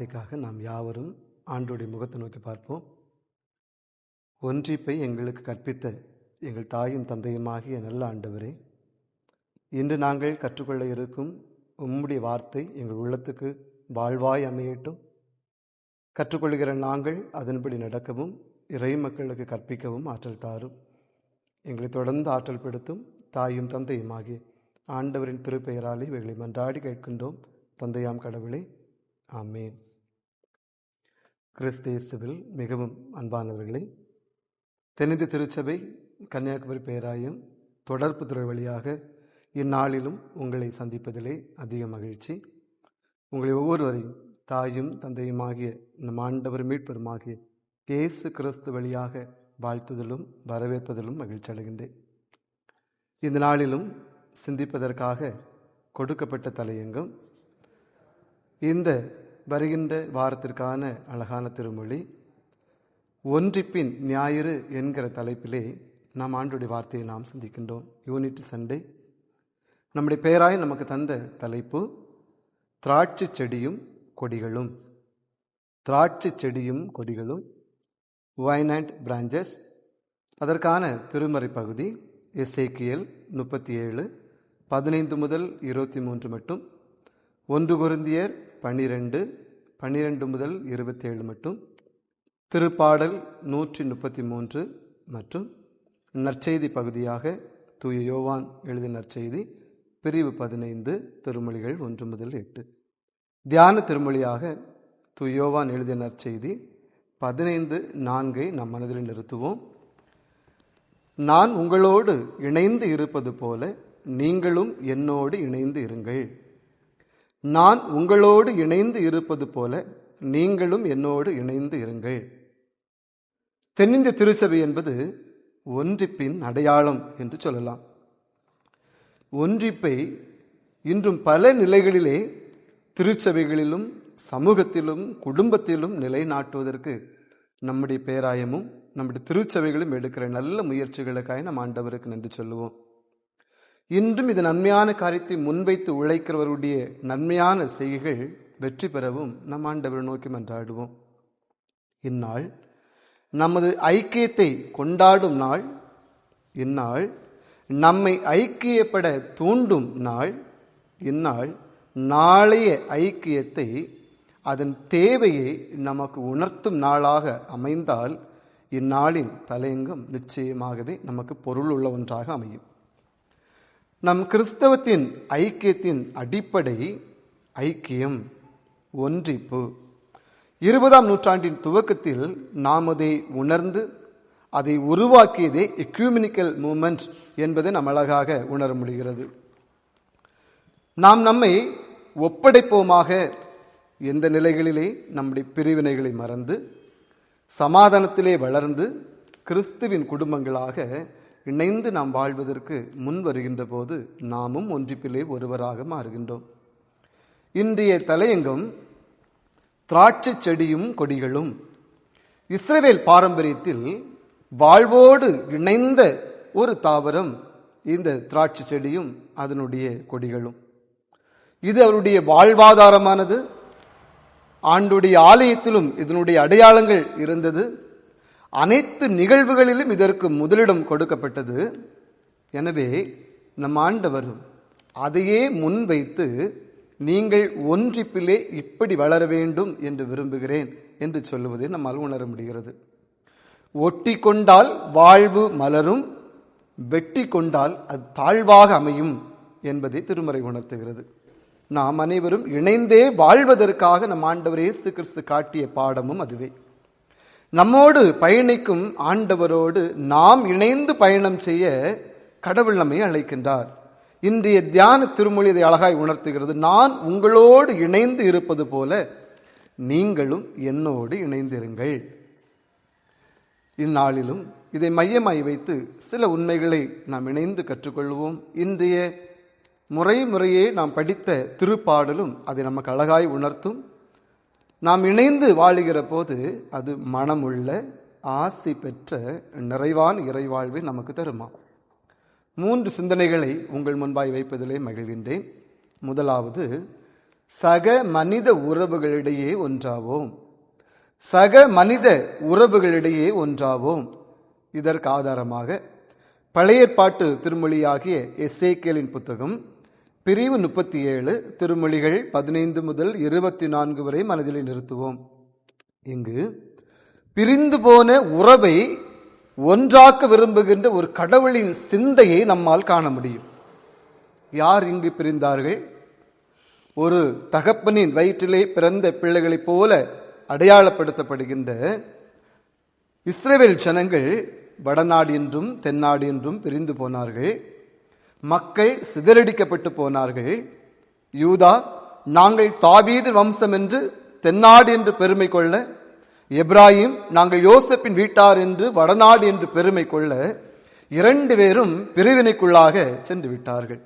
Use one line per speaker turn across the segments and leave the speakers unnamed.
வார்த்தைக்காக நாம் யாவரும் ஆண்டோடைய முகத்தை நோக்கி பார்ப்போம். ஒன்றிப்பை எங்களுக்கு கற்பித்த எங்கள் தாயும் தந்தையுமாகிய நல்ல ஆண்டவரே இன்று நாங்கள் கற்றுக்கொள்ள இருக்கும் உம்முடைய வார்த்தை எங்கள் உள்ளத்துக்கு வாழ்வாய் அமையட்டும். கற்றுக்கொள்கிற நாங்கள் அதன்படி நடக்கவும் இறை மக்களுக்கு கற்பிக்கவும் ஆற்றல் தாரும். எங்களை தொடர்ந்து ஆற்றல் படுத்தும் தாயும் தந்தையுமாகிய ஆண்டவரின் திருப்பெயராலே இவைகளை மன்றாடி கேட்கின்றோம். தந்தையாம் கடவுளே ஆமேன். கிறிஸ்தேசுவில் மிகவும் அன்பானவர்களே தென்னிந்திய திருச்சபை கன்னியாகுமரி பேராயம் தொடர்பு துறை வழியாக இந்நாளிலும் உங்களை சந்திப்பதிலே அதிக மகிழ்ச்சி. உங்களை ஒவ்வொருவரையும் தாயும் தந்தையுமாகிய நம் ஆண்டவர் மீட்பெருமாகிய இயேசு கிறிஸ்து வழியாக வாழ்த்துதலும் வரவேற்பதிலும் மகிழ்ச்சி அடைகின்றேன். இந்த நாளிலும் சிந்திப்பதற்காக கொடுக்கப்பட்ட தலையங்கம் இந்த வருகின்ற வாரத்திற்கான அழகான திருமொழி ஒன்றிப்பின் ஞாயிறு என்கிற தலைப்பிலே நாம் ஆண்டுடைய வார்த்தையை நாம் சிந்திக்கின்றோம். யூனிட் சண்டே நம்முடைய பெயராய் நமக்கு தந்த தலைப்பு திராட்சை செடியும் கொடிகளும். திராட்சை செடியும் கொடிகளும் வைன் அண்ட் பிராஞ்சஸ் அதற்கான திருமறை பகுதி எஸ்ஏக்கியல் முப்பத்தி ஏழு பதினைந்து முதல் இருபத்தி மூன்று மட்டும். ஒன்று பொருந்தியர் பன்னிரெண்டு பன்னிரெண்டு முதல் இருபத்தி ஏழு மட்டும். திருப்பாடல் நூற்றி முப்பத்தி மூன்று மற்றும் நற்செய்தி பகுதியாக தூய யோவான் எழுதிய நற்செய்தி பிரிவு பதினைந்து திருமொழிகள் ஒன்று முதல் எட்டு. தியான திருமொழியாக தூய யோவான் எழுதிய நற்செய்தி பதினைந்து நான்கை நம் மனதில் நிறுத்துவோம். நான் உங்களோடு இணைந்து இருப்பது போல நீங்களும் என்னோடு இணைந்து இருங்கள். நான் உங்களோடு இணைந்து இருப்பது போல நீங்களும் என்னோடு இணைந்து இருங்கள். தென்னிந்திய திருச்சபை என்பது ஒன்றிப்பின் அடையாளம் என்று சொல்லலாம். ஒன்றிப்பை இன்றும் பல நிலைகளிலே திருச்சபைகளிலும் சமூகத்திலும் குடும்பத்திலும் நிலைநாட்டுவதற்கு நம்முடைய பேராயமும் நம்முடைய திருச்சபைகளும் எடுக்கிற நல்ல முயற்சிகளுக்காக நம் ஆண்டவருக்கு நன்றி சொல்லுவோம். இன்றும் இது நன்மையான காரியத்தை முன்வைத்து உழைக்கிறவருடைய நன்மையான செய்கைகள் வெற்றி பெறவும் நம் ஆண்டவர் நோக்கி மன்றாடுவோம். இந்நாள் நமது ஐக்கியத்தை கொண்டாடும் நாள். இந்நாள் நம்மை ஐக்கியப்பட தூண்டும் நாள். இந்நாள் நாளைய ஐக்கியத்தை அதன் தேவையை நமக்கு உணர்த்தும் நாளாக அமைந்தால் இந்நாளின் தலையங்கம் நிச்சயமாகவே நமக்கு பொருள் உள்ள ஒன்றாக அமையும். நம் கிறிஸ்தவத்தின் ஐக்கியத்தின் அடிப்படை ஐக்கியம் ஒன்றிப்பு. இருபதாம் நூற்றாண்டின் துவக்கத்தில் நாம் அதை உணர்ந்து அதை உருவாக்கியதே எக்யூமினிக்கல் மூமெண்ட் என்பதை நாம் அழகாக உணர முடிகிறது. நாம் நம்மை ஒப்படைப்போமாக எந்த நிலைகளிலே? நம்முடைய பிரிவினைகளை மறந்து சமாதானத்திலே வளர்ந்து கிறிஸ்துவின் குடும்பங்களாக இணைந்து நாம் வாழ்வதற்கு முன் வருகின்ற போது நாமும் ஒன்றிப்பிலே ஒருவராக மாறுகின்றோம். இன்றைய தலையங்கம் திராட்சை செடியும் கொடிகளும். இஸ்ரேவேல் பாரம்பரியத்தில் வாழ்வோடு இணைந்த ஒரு தாவரம் இந்த திராட்சை செடியும் அதனுடைய கொடிகளும். இது அவருடைய வாழ்வாதாரமானது. ஆண்டுடைய ஆலயத்திலும் இதனுடைய அடையாளங்கள் இருந்தது. அனைத்து நிகழ்வுகளிலும் இதற்கு முதலிடம் கொடுக்கப்பட்டது. எனவே நம் ஆண்டவரும் அதையே முன்வைத்து நீங்கள் ஒன்றிப்பிலே இப்படி வளர வேண்டும் என்று விரும்புகிறேன் என்று சொல்லுவதை நம்மால் உணர முடிகிறது. ஒட்டி கொண்டால் வாழ்வு மலரும் வெட்டி கொண்டால் அது தாழ்வாக அமையும் என்பதை திருமறை உணர்த்துகிறது. நாம் அனைவரும் இணைந்தே வாழ்வதற்காக நம் ஆண்டவர் இயேசு கிறிஸ்து காட்டிய பாடமும் அதுவே. நம்மோடு பயணிக்கும் ஆண்டவரோடு நாம் இணைந்து பயணம் செய்ய கடவுள் நம்மை அழைக்கின்றார். இன்றைய தியான திருமொழி இதை அழகாய் உணர்த்துகிறது. நான் உங்களோடு இணைந்து இருப்பது போல நீங்களும் என்னோடு இணைந்திருங்கள். இந்நாளிலும் இதை மையமாய் வைத்து சில உண்மைகளை நாம் இணைந்து கற்றுக்கொள்வோம். இன்றைய முறை முறையே நாம் படித்த திருப்பாடலும் அதை நமக்கு அழகாய் உணர்த்தும். நாம் இணைந்து வாழுகிற போது அது மனமுள்ள ஆசி பெற்ற நிறைவான இறைவாழ்வை நமக்கு தருமா? மூன்று சிந்தனைகளை உங்கள் முன்பாய் வைப்பதிலே மகிழ்கின்றேன். முதலாவது சக மனித உறவுகளிடையே ஒன்றாவோம். சக மனித உறவுகளிடையே ஒன்றாவோம். இதற்கு ஆதாரமாக பழைய பாட்டு திருமொழியாகிய எஸ்ஏகேலின் புத்தகம் பிரிவு முப்பத்தி ஏழு திருமொழிகள் பதினைந்து முதல் இருபத்தி நான்கு வரை மனதில் நிறுத்துவோம். இங்கு பிரிந்து போன உறவை ஒன்றாக்க விரும்புகின்ற ஒரு கடவுளின் சிந்தையை நம்மால் காண முடியும். யார் இங்கு பிரிந்தார்கள்? ஒரு தகப்பனின் வயிற்றிலே பிறந்த பிள்ளைகளைப் போல அடையாளப்படுத்தப்படுகின்ற இஸ்ரேல் ஜனங்கள் வடநாடு என்றும் தென்னாடு என்றும் பிரிந்து போனார்கள். மக்கள் சிதறடிக்கப்பட்டு போனார்கள். யூதா நாங்கள் தாவீது வம்சம் என்று தென்னாடு என்று பெருமை கொள்ள எப்ராஹிம் நாங்கள் யோசப்பின் வீட்டார் என்று வடநாடு என்று பெருமை கொள்ள இரண்டு பேரும் பிரிவினைக்குள்ளாக சென்று விட்டார்கள்.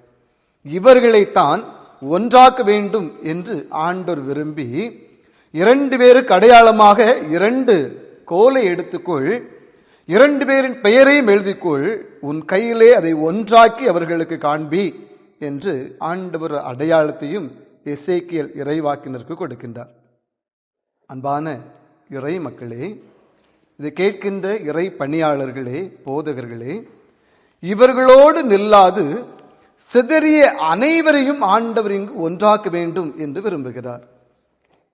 இவர்களைத்தான் ஒன்றாக்க வேண்டும் என்று ஆண்டோர் விரும்பி இரண்டு பேருக்கு அடையாளமாக இரண்டு கோலை எடுத்துக்கொள் இரண்டு பேரின் பெயரையும் எழுதிக்கொள் உன் கையிலே அதை ஒன்றாக்கி அவர்களுக்கு காண்பி என்று ஆண்டவர் அடையாளத்தையும் இசைக்கியல் இறைவாக்கினருக்கு கொடுக்கின்றார். அன்பான இறை மக்களே இதை கேட்கின்ற இறை பணியாளர்களே போதகர்களே இவர்களோடு நில்லாது சிதறிய அனைவரையும் ஆண்டவர் இங்கு ஒன்றாக்க வேண்டும் என்று விரும்புகிறார்.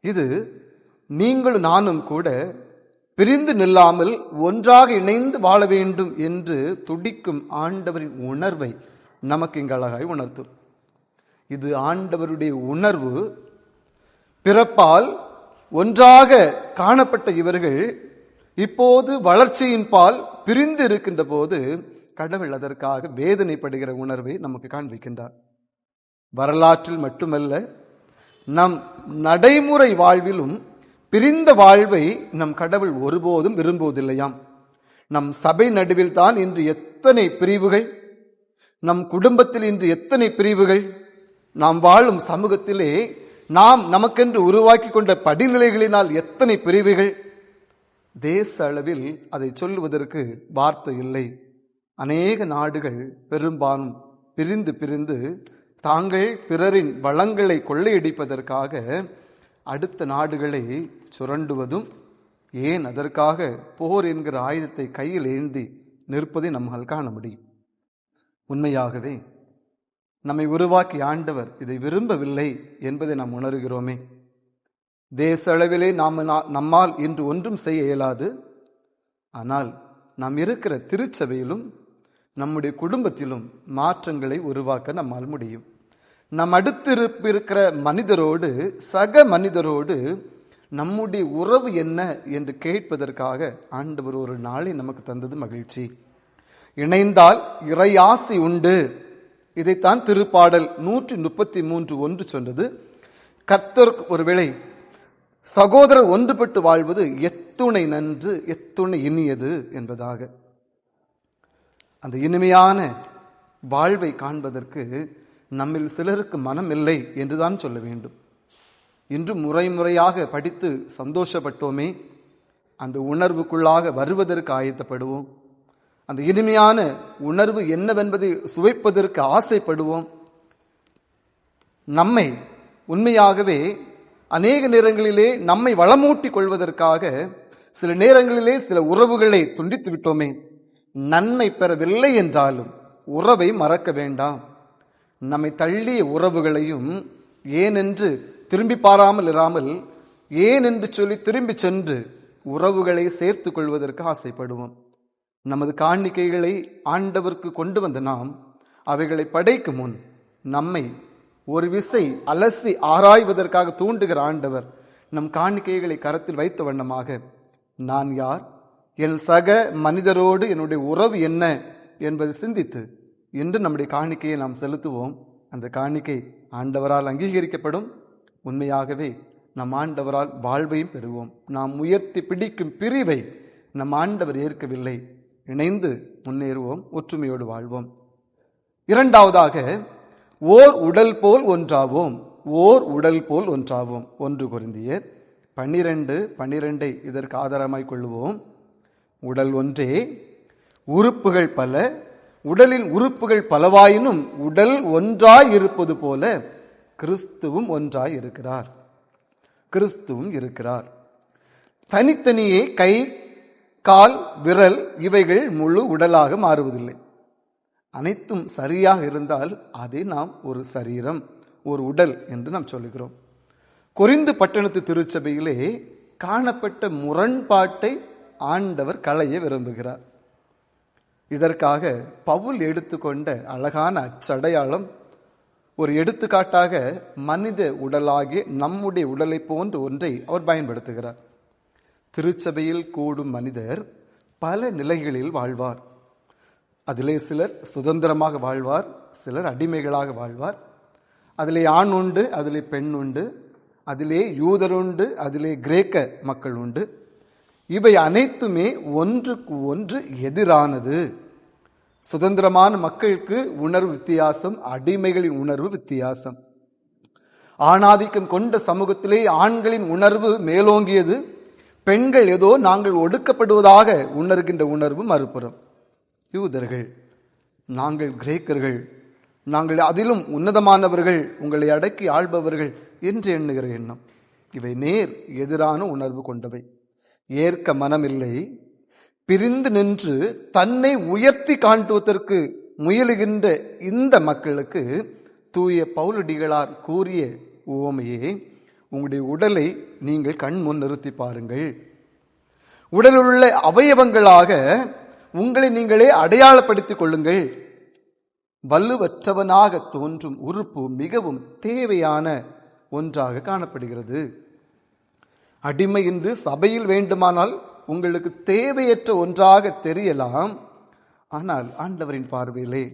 இது நீங்களும் நானும் கூட பிரிந்து நில்லாமல் ஒன்றாக இணைந்து வாழ வேண்டும் என்று துடிக்கும் ஆண்டவரின் உணர்வை நமக்கு இங்கு அழகாய் உணர்த்தும். இது ஆண்டவருடைய உணர்வு. பிறப்பால் ஒன்றாக காணப்பட்ட இவர்கள் இப்போது வளர்ச்சியின் பால் பிரிந்து இருக்கின்ற போது கடவுள் அதற்காக வேதனைப்படுகிற உணர்வை நமக்கு காண்பிக்கின்றார். வரலாற்றில் மட்டுமல்ல நம் நடைமுறை வாழ்விலும் பிரிந்த வாழ்வை நம் கடவுள் ஒருபோதும் விரும்புவதில்லையாம். நம் சபை நடுவில் தான் இன்று எத்தனை பிரிவுகள் நம் குடும்பத்தில் இன்று எத்தனை பிரிவுகள் நாம் வாழும் சமூகத்திலே நாம் நமக்கென்று உருவாக்கி கொண்ட படிநிலைகளினால் எத்தனை பிரிவுகள். தேச அளவில் அதை சொல்லுவதற்கு வார்த்தை இல்லை. அநேக நாடுகள் பெரும்பாலும் பிரிந்து பிரிந்து தாங்கள் பிறரின் வளங்களை கொள்ளையடிப்பதற்காக அடுத்த நாடுகளை சுரண்டுவதும் ஏன் அதற்காக போர் என்கிற ஆயுதத்தை கையில் ஏந்தி நிற்பதை நம்மால் காண முடியும். உண்மையாகவே நம்மை உருவாக்கி ஆண்டவர் இதை விரும்பவில்லை என்பதை நாம் உணர்கிறோமே. தேச அளவிலே நாம் நம்மால் இன்று ஒன்றும் செய்ய இயலாது. ஆனால் நாம் இருக்கிற திருச்சபையிலும் நம்முடைய குடும்பத்திலும் மாற்றங்களை உருவாக்க நம்மால் முடியும். நம் அடுத்து இருக்கிற மனிதரோடு சக மனிதரோடு நம்முடைய உறவு என்ன என்று கேட்பதற்காக ஆண்டவர் ஒரு நாளை நமக்கு தந்தது மகிழ்ச்சி. இணைந்தால் இறையாசி உண்டு. இதைத்தான் திருப்பாடல் நூற்றி முப்பத்தி மூன்று ஒன்று சொன்னது. கர்த்தர் ஒருவேளை சகோதரர் ஒன்றுபட்டு வாழ்வது எத்துணை நன்று எத்துணை இனியது என்பதாக. அந்த இனிமையான வாழ்வை காண்பதற்கு நம்மில் சிலருக்கு மனம் இல்லை என்றுதான் சொல்ல வேண்டும். இன்று முறை முறையாக படித்து சந்தோஷப்பட்டோமே அந்த உணர்வுக்குள்ளாக வருவதற்கு ஆயத்தப்படுவோம். அந்த இனிமையான உணர்வு என்னவென்பதை சுவைப்பதற்கு ஆசைப்படுவோம். நம்மை உண்மையாகவே அநேக நேரங்களிலே நம்மை வளமூட்டிக் கொள்வதற்காக சில நேரங்களிலே சில உறவுகளை துண்டித்து விட்டோமே நன்மை பெறவில்லை என்றாலும் உறவை மறக்க வேண்டாம். நம்மை தள்ளிய உறவுகளையும் ஏனென்று திரும்பி பாராமல் இராமல் ஏன் என்று சொல்லி திரும்பி சென்று உறவுகளை சேர்த்து கொள்வதற்கு ஆசைப்படுவோம். நமது காணிக்கைகளை ஆண்டவர்க்கு கொண்டு வந்த நாம் அவைகளை படைக்கும் முன் நம்மை ஒரு விசை அலசி ஆராய்வதற்காக தூண்டுகிற ஆண்டவர் நம் காணிக்கைகளை கரத்தில் வைத்த வண்ணமாக நான் யார்? என் சக மனிதரோடு என்னுடைய உறவு என்ன? என்பதை சிந்தித்து இன்று நம்முடைய காணிக்கையை நாம் செலுத்துவோம். அந்த காணிக்கை ஆண்டவரால் அங்கீகரிக்கப்படும். உண்மையாகவே நம் ஆண்டவரால் வாழ்வையும் பெறுவோம். நாம் உயர்த்தி பிடிக்கும் பிரிவை நம் ஆண்டவர் ஏற்கவில்லை. இணைந்து முன்னேறுவோம் ஒற்றுமையோடு வாழ்வோம். இரண்டாவதாக ஓர் உடல் போல் ஒன்றாவோம். ஓர் உடல் போல் ஒன்றாவோம். ஒன்று குருந்தியர் பன்னிரண்டு பன்னிரெண்டை இதற்கு ஆதாரமாய் கொள்வோம் உடல் ஒன்றே உறுப்புகள் பல உடலின் உறுப்புகள் பலவாயினும் உடல் ஒன்றாய் இருப்பது போல கிறிஸ்துவும் ஒன்றாய் இருக்கிறார் கிறிஸ்துவும் இருக்கிறார். தனித்தனியே கை கால் விரல் இவைகள் முழு உடலாக மாறுவதில்லை. அனைத்தும் சரியாக இருந்தால் அதை நாம் ஒரு சரீரம் ஒரு உடல் என்று நாம் சொல்லுகிறோம். கொரிந்து பட்டணத்து திருச்சபையிலே காணப்பட்ட முரண்பாட்டை ஆண்டவர் களைய விரும்புகிறார். இதற்காக பவுல் எடுத்துக்கொண்ட அழகான அச்சடையாளம் ஒரு எடுத்துக்காட்டாக மனித உடலாகிய நம்முடைய உடலை போன்ற ஒன்றை அவர் பயன்படுத்துகிறார். திருச்சபையில் கூடும் மனிதர் பல நிலைகளில் வாழ்வார். அதிலே சிலர் சுதந்திரமாக வாழ்வார் சிலர் அடிமைகளாக வாழ்வார். அதிலே ஆண் உண்டு அதிலே பெண் உண்டு அதிலே யூதர் உண்டு அதிலே கிரேக்க மக்கள் உண்டு. இவை அனைத்துமே ஒன்றுக்கு ஒன்று எதிரானது. சுதந்திரமான மக்களுக்கு உணர்வு வித்தியாசம் அடிமைகளின் உணர்வு வித்தியாசம். ஆணாதிக்கம் கொண்ட சமூகத்திலே ஆண்களின் உணர்வு மேலோங்கியது. பெண்கள் ஏதோ நாங்கள் ஒடுக்கப்படுவதாக உணர்கின்ற உணர்வு மறுபுறம். யூதர்கள் நாங்கள் கிரேக்கர்கள் நாங்கள் அதிலும் உன்னதமானவர்கள் உங்களை அடக்கி ஆள்பவர்கள் என்று எண்ணுகிற எண்ணம். இவை நேர் எதிரான உணர்வு கொண்டவை. ஏற்க மனமில்லை. பிரிந்து நின்று தன்னை உயர்த்தி காட்டுவதற்கு முயலுகின்ற இந்த மக்களுக்கு தூய பவுலடிகளார் கூறிய உவமையே உங்களுடைய உடலை நீங்கள் கண் முன் நிறுத்தி பாருங்கள். உடலுள்ள அவயவங்களாக உங்களை நீங்களே அடையாளப்படுத்திக் கொள்ளுங்கள். வலுவற்றவனாக தோன்றும் உறுப்பு மிகவும் தேவையான ஒன்றாக காணப்படுகிறது. அடிமை என்று சபையில் வேண்டுமானால் உங்களுக்கு தேவையற்ற ஒன்றாக தெரியலாம். ஆனால் ஆண்டவரின் பார்வையிலே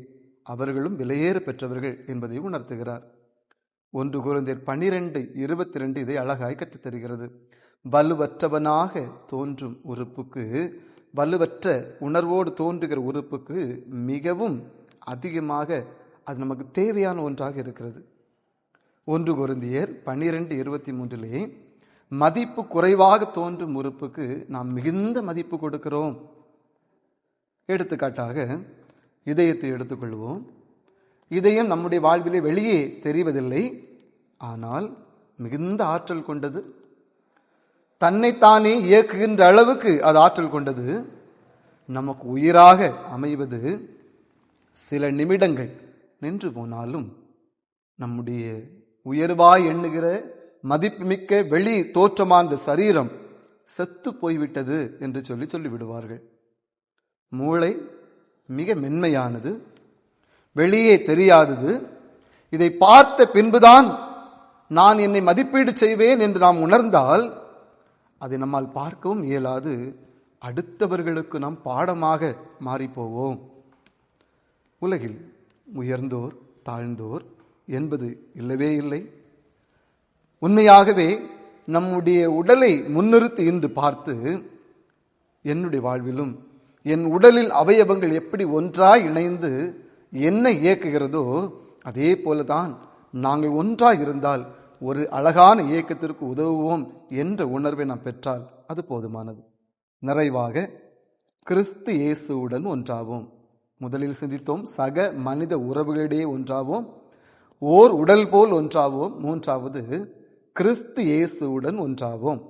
அவர்களும் விலையேற பெற்றவர்கள் என்பதை உணர்த்துகிறார். ஒன்று குழந்தையர் பனிரெண்டு இருபத்தி ரெண்டு இதை அழகாய் கற்றுத்தருகிறது வலுவற்றவனாக தோன்றும் உறுப்புக்கு வலுவற்ற உணர்வோடு தோன்றுகிற உறுப்புக்கு மிகவும் அதிகமாக அது நமக்கு தேவையான ஒன்றாக இருக்கிறது. ஒன்று குருந்தியர் பன்னிரெண்டு இருபத்தி மூன்றிலே மதிப்பு குறைவாக தோன்றும் உறுப்புக்கு நாம் மிகுந்த மதிப்பு கொடுக்கிறோம். எடுத்துக்காட்டாக இதயத்தை எடுத்துக்கொள்வோம். இதயம் நம்முடைய வாழ்விலே வெளியே தெரிவதில்லை. ஆனால் மிகுந்த ஆற்றல் கொண்டது. தன்னைத்தானே இயக்குகின்ற அளவுக்கு அது ஆற்றல் கொண்டது. நமக்கு உயிராக அமைவது சில நிமிடங்கள் நின்று போனாலும் நம்முடைய உயர்வாய் எண்ணுகிற மதிப்புமிக்க வெளி தோற்றமான இந்த சரீரம் செத்து போய்விட்டது என்று சொல்லி சொல்லிவிடுவார்கள். மூளை மிக மென்மையானது வெளியே தெரியாதது. இதை பார்த்த பின்புதான் நான் என்னை மதிப்பீடு செய்வேன் என்று நாம் உணர்ந்தால் அதை நம்மால் பார்க்கவும் இயலாது. அடுத்தவர்களுக்கு நாம் பாடமாக மாறிப்போவோம். உலகில் உயர்ந்தோர் தாழ்ந்தோர் என்பது இல்லவே இல்லை. உண்மையாகவே நம்முடைய உடலை முன்னிறுத்தி இன்று பார்த்து என்னுடைய வாழ்விலும் என் உடலில் அவயவங்கள் எப்படி ஒன்றாய் இணைந்து என்ன இயக்குகிறதோ அதே போலதான் நாங்கள் ஒன்றாய் இருந்தால் ஒரு அழகான இயக்கத்திற்கு உதவுவோம் என்ற உணர்வை நாம் பெற்றால் அது போதுமானது. நிறைவாக கிறிஸ்து இயேசுவுடன் ஒன்றாவோம். முதலில் சிந்தித்தோம் சக மனித உறவுகளிடையே ஒன்றாவோம். ஓர் உடல் போல் ஒன்றாவோம். மூன்றாவது கிறிஸ்து இயேசுவுடன் ஒன்றாவோம்.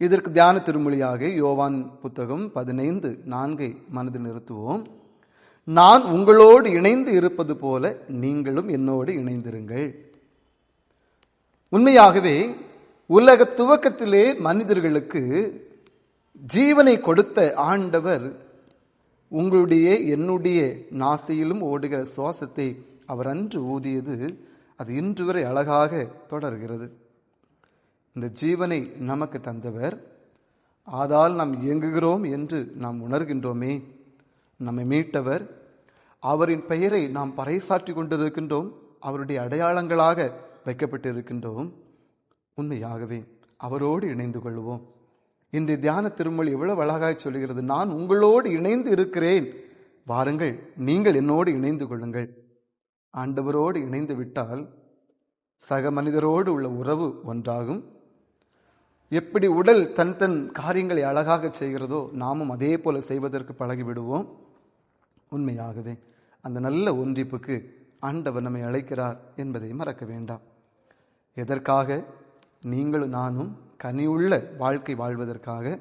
இதற்கு தியான திருமொழியாக யோவான் புத்தகம் பதினைந்து நான்கை மனதில் நிறுத்துவோம். நான் உங்களோடு இணைந்து இருப்பது போல நீங்களும் என்னோடு இணைந்திருங்கள். உண்மையாகவே உலக துவக்கத்திலே மனிதர்களுக்கு ஜீவனை கொடுத்த ஆண்டவர் உங்களுடைய என்னுடைய நாசியிலும் ஓடுகிற சுவாசத்தை அவர் அன்று ஊதியது அது இன்று வரை அழகாக தொடர்கிறது. இந்த ஜீவனை நமக்கு தந்தவர் ஆதால் நாம் இயங்குகிறோம் என்று நாம் உணர்கின்றோமே. நம்மை மீட்டவர் அவரின் பெயரை நாம் பறைசாற்றி கொண்டிருக்கின்றோம் அவருடைய அடையாளங்களாக வைக்கப்பட்டிருக்கின்றோம். உண்மையாகவே அவரோடு இணைந்து கொள்வோம். இந்த தியான திருமொழி எவ்வளவு அழகாய் சொல்கிறது. நான் உங்களோடு இணைந்து இருக்கிறேன். வாருங்கள் நீங்கள் என்னோடு இணைந்து கொள்ளுங்கள். ஆண்டவரோடு இணைந்து விட்டால் சக மனிதரோடு உள்ள உறவு ஒன்றாகும். எப்படி உடல் தன் தன் காரியங்களை அழகாக செய்கிறதோ நாமும் அதே போல செய்வதற்கு பழகிவிடுவோம். உண்மையாகவே அந்த நல்ல ஒன்றிப்புக்கு ஆண்டவர் நம்மை அழைக்கிறார் என்பதை மறக்க வேண்டாம். எதற்காக? நீங்களும் நானும் கனியுள்ள வாழ்க்கை வாழ்வதற்காக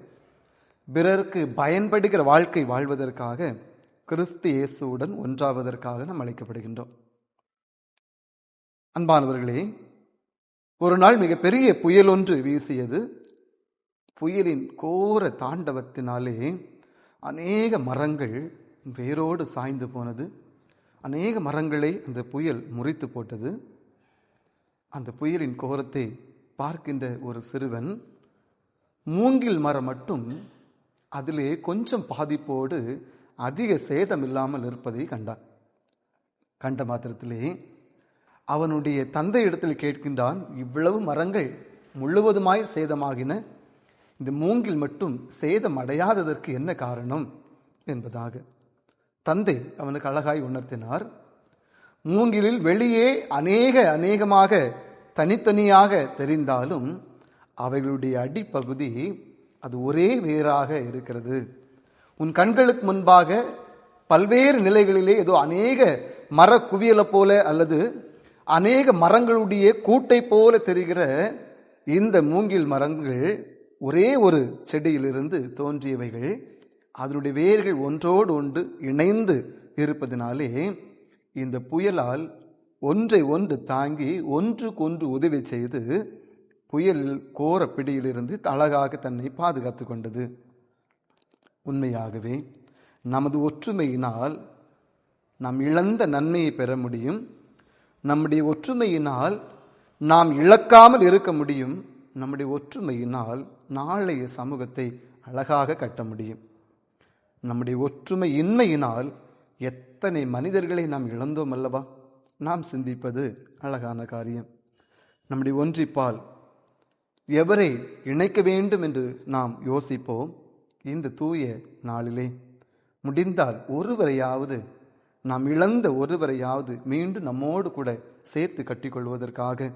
பிறருக்கு பயன்படுகிற வாழ்க்கை வாழ்வதற்காக கிறிஸ்து இயேசுவுடன் ஒன்றாவதற்காக நாம் அழைக்கப்படுகின்றோம். அன்பானவர்களே ஒரு நாள் மிகப்பெரிய புயல் ஒன்று வீசியது. புயலின் கோர தாண்டவத்தினாலே அநேக மரங்கள் வேரோடு சாய்ந்து போனது. அநேக மரங்களை அந்த புயல் முறித்து போட்டது. அந்த புயலின் கோரத்தை பார்க்கின்ற ஒரு சிறுவன் மூங்கில் மரம் மட்டும் அதிலே கொஞ்சம் பாதிப்போடு அதிக சேதம் இல்லாமல் இருப்பதை கண்டான் கண்ட மாத்திரத்திலே அவனுடைய தந்தை இடத்தில் கேட்கின்றான் இவ்வளவு மரங்கள் முழுவதுமாய் சேதமாகின. இந்த மூங்கில் மட்டும் சேதம் அடையாததற்கு என்ன காரணம்? என்பதாக. தந்தை அவனுக்கு அழகாய் உணர்த்தினார் மூங்கிலில் வெளியே அநேக அநேகமாக தனித்தனியாக தெரிந்தாலும் அவைகளுடைய அடிப்பகுதி அது ஒரே வேறாக இருக்கிறது. உன் கண்களுக்கு முன்பாக பல்வேறு நிலைகளிலே ஏதோ அநேக மர குவியலை போல அல்லது அநேக மரங்களுடைய கூட்டை போல தெரிகிற இந்த மூங்கில் மரங்கள் ஒரே ஒரு செடியிலிருந்து தோன்றியவைகள். அதனுடைய வேர்கள் ஒன்றோடு ஒன்று இணைந்து இருப்பதினாலே இந்த புயலால் ஒன்றை ஒன்று தாங்கி ஒன்றுக்கொன்று உதவி செய்து புயலில் கோர பிடியிலிருந்து அழகாக தன்னை பாதுகாத்து கொண்டது. உண்மையாகவே நமது ஒற்றுமையினால் நாம் இழந்த நன்மையை பெற முடியும். நம்முடைய ஒற்றுமையினால் நாம் இழக்காமல் இருக்க முடியும். நம்முடைய ஒற்றுமையினால் நாளைய சமூகத்தை அழகாக கட்ட முடியும். நம்முடைய ஒற்றுமை இன்மையினால் எத்தனை மனிதர்களை நாம் இழந்தோம் அல்லவா? நாம் சிந்திப்பது அழகான காரியம். நம்முடைய ஒன்றிப்பால் எவரை இணைக்க வேண்டும் என்று நாம் யோசிப்போம்? இந்த தூய நாளிலே. முடிந்தால் ஒருவரையாவது நாம் இழந்த ஒருவரையாவது மீண்டும் நம்மோடு கூட சேர்த்து கட்டிக்கொள்வதற்காக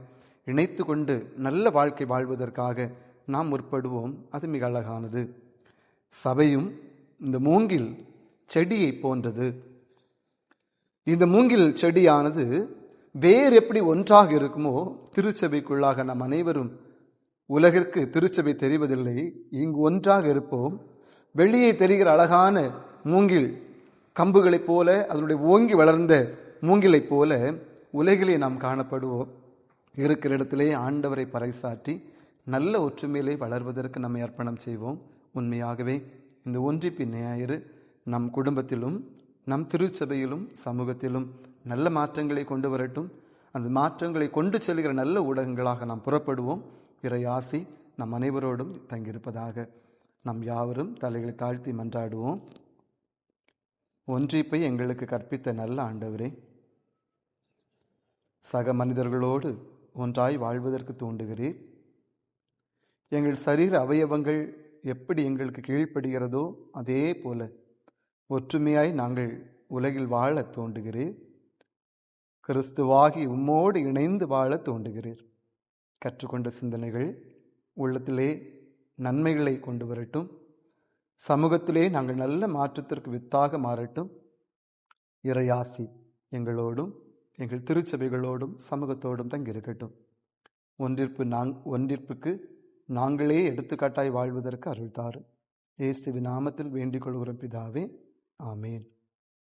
இணைத்து கொண்டு நல்ல வாழ்க்கை வாழ்வதற்காக நாம் முற்படுவோம். அது மிக அழகானது. சபையும் இந்த மூங்கில் செடியை போன்றது. இந்த மூங்கில் செடியானது வேர் எப்படி ஒன்றாக இருக்குமோ திருச்சபைக்குள்ளாக நாம் அனைவரும் உலகிற்கு திருச்சபை தெரிவதில்லை. இங்கு ஒன்றாக இருப்போம். வெளியே தெரிகிற அழகான மூங்கில் கம்புகளைப் போல அதனுடைய ஓங்கி வளர்ந்த மூங்கிலைப் போல உலகிலே நாம் காணப்படுவோம். இருக்கிற இடத்திலே ஆண்டவரை பறைசாற்றி நல்ல ஒற்றுமையிலே வளர்வதற்கு நம்மை அர்ப்பணம் செய்வோம். உண்மையாகவே இந்த ஒன்றிப்பின் ஞாயிறு நம் குடும்பத்திலும் நம் திருச்சபையிலும் சமூகத்திலும் நல்ல மாற்றங்களை கொண்டு வரட்டும். அந்த மாற்றங்களை கொண்டு செல்கிற நல்ல ஊடகங்களாக நாம் புறப்படுவோம். இறை ஆசி நம் அனைவரோடும் தங்கியிருப்பதாக நம் யாவரும் தலைகளை தாழ்த்தி மன்றாடுவோம். ஒன்றிப்பை எங்களுக்கு கற்பித்த நல்ல ஆண்டவரே. சக மனிதர்களோடு ஒன்றாய் வாழ்வதற்கு தூண்டுகிறீர். எங்கள் சரீர அவயவங்கள் எப்படி எங்களுக்கு கீழ்ப்படுகிறதோ அதே போல ஒற்றுமையாய் நாங்கள் உலகில் வாழ தோண்டுகிறீர். கிறிஸ்துவாகி உம்மோடு இணைந்து வாழ தோண்டுகிறீர். கற்றுக்கொண்ட சிந்தனைகள் உள்ளத்திலே நன்மைகளை கொண்டு வரட்டும். சமூகத்திலே நாங்கள் நல்ல மாற்றத்திற்கு வித்தாக மாறட்டும். இறையாசி எங்களோடும் எங்கள் திருச்சபைகளோடும் சமூகத்தோடும் தங்கியிருக்கட்டும் ஒன்றிற்பு நாங் ஒன்றிற்புக்கு நாங்களே எடுத்துக்காட்டாய் வாழ்வதற்கு அருள்தாரு இயேசுவி இயேசுவின் நாமத்தில் வேண்டிக் கொள்கிறோம் பிதாவே. ஆமேன்.